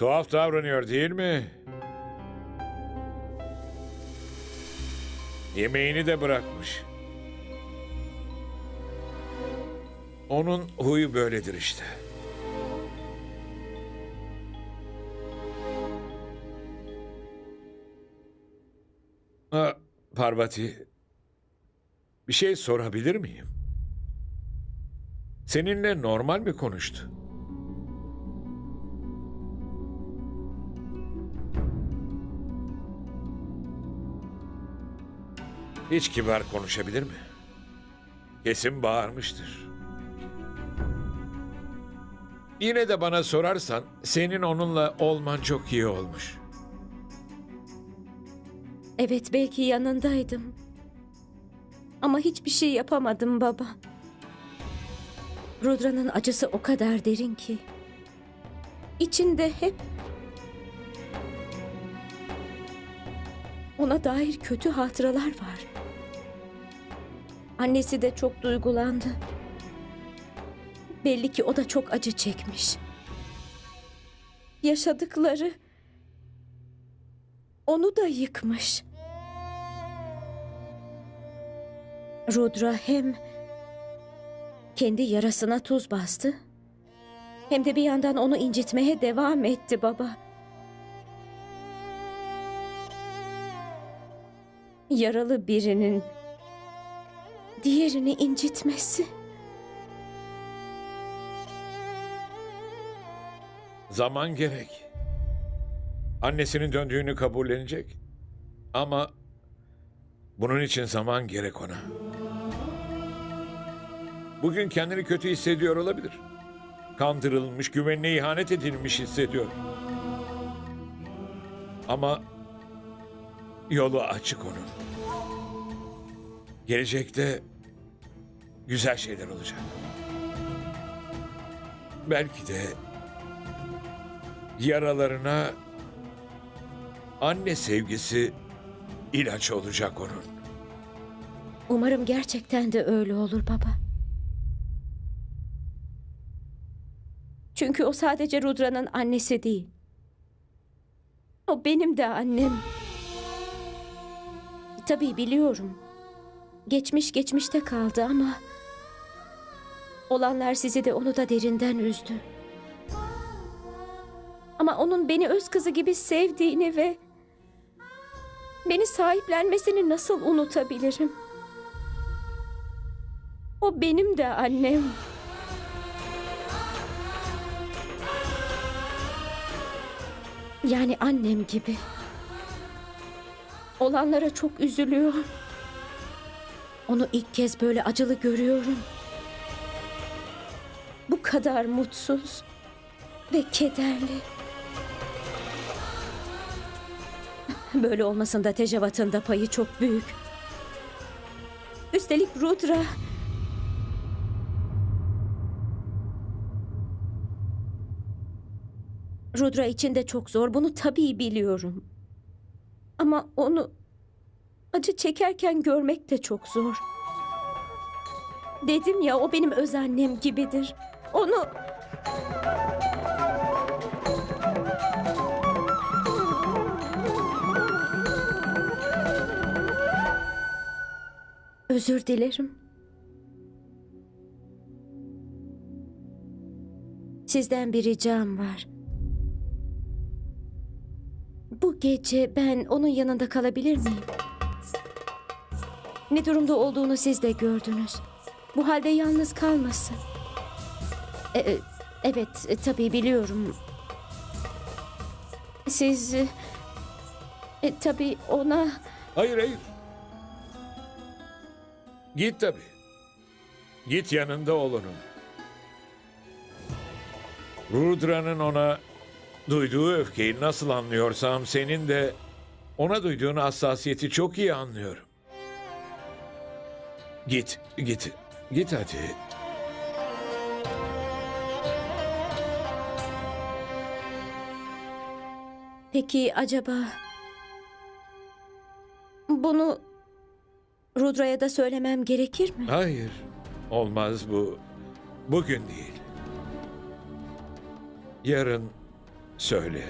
Tuhaf davranıyor değil mi? Yemeğini de bırakmış. Onun huyu böyledir işte. Ha, Parvati, bir şey sorabilir miyim? Seninle normal mi konuştu? Hiç kibar konuşabilir mi? Kesin bağırmıştır. Yine de bana sorarsan senin onunla olman çok iyi olmuş. Evet belki yanındaydım. Ama hiçbir şey yapamadım baba. Rudra'nın acısı o kadar derin ki. İçinde hep ona dair kötü hatıralar var. Annesi de çok duygulandı. Belli ki o da çok acı çekmiş. Yaşadıkları onu da yıkmış. Rudra hem kendi yarasına tuz bastı hem de bir yandan onu incitmeye devam etti baba. Yaralı birinin diğerini incitmesi. Zaman gerek. Annesinin döndüğünü kabullenecek. Ama bunun için zaman gerek ona. Bugün kendini kötü hissediyor olabilir. Kandırılmış, güvenine ihanet edilmiş hissediyor. Ama yolu açık onun. Gelecekte güzel şeyler olacak. Belki de yaralarına anne sevgisi ilaç olacak onun. Umarım gerçekten de öyle olur baba. Çünkü o sadece Rudra'nın annesi değil. O benim de annem. Tabii biliyorum. Geçmiş geçmişte kaldı ama olanlar sizi de onu da derinden üzdü. Ama onun beni öz kızı gibi sevdiğini ve beni sahiplenmesini nasıl unutabilirim? O benim de annem. Yani annem gibi. Olanlara çok üzülüyor. Onu ilk kez böyle acılı görüyorum. Bu kadar mutsuz ve kederli. Böyle olmasında Tecavat'ın da payı çok büyük. Üstelik Rudra... Rudra için de çok zor. Bunu tabii biliyorum. Ama onu acı çekerken görmek de çok zor. Dedim ya o benim öz annem gibidir. Onu özür dilerim. Sizden bir ricam var. Bu gece ben onun yanında kalabilir miyim? Ne durumda olduğunu siz de gördünüz. Bu halde yalnız kalmasın. E, e, evet, e, tabii biliyorum. Siz... e, e, tabii ona... Hayır hayır. Git tabii. Git yanında ol. Rudra'nın ona duyduğu öfkeyi nasıl anlıyorsam senin de ona duyduğun hassasiyeti çok iyi anlıyorum. Git, git, git hadi. Peki acaba... Bunu Rudra'ya da söylemem gerekir mi? Hayır, olmaz bu. Bugün değil. Yarın Söyle.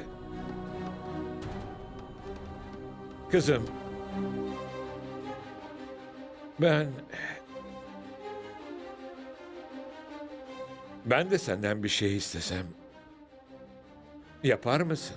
Kızım. Ben... Ben de senden bir şey istesem. Yapar mısın?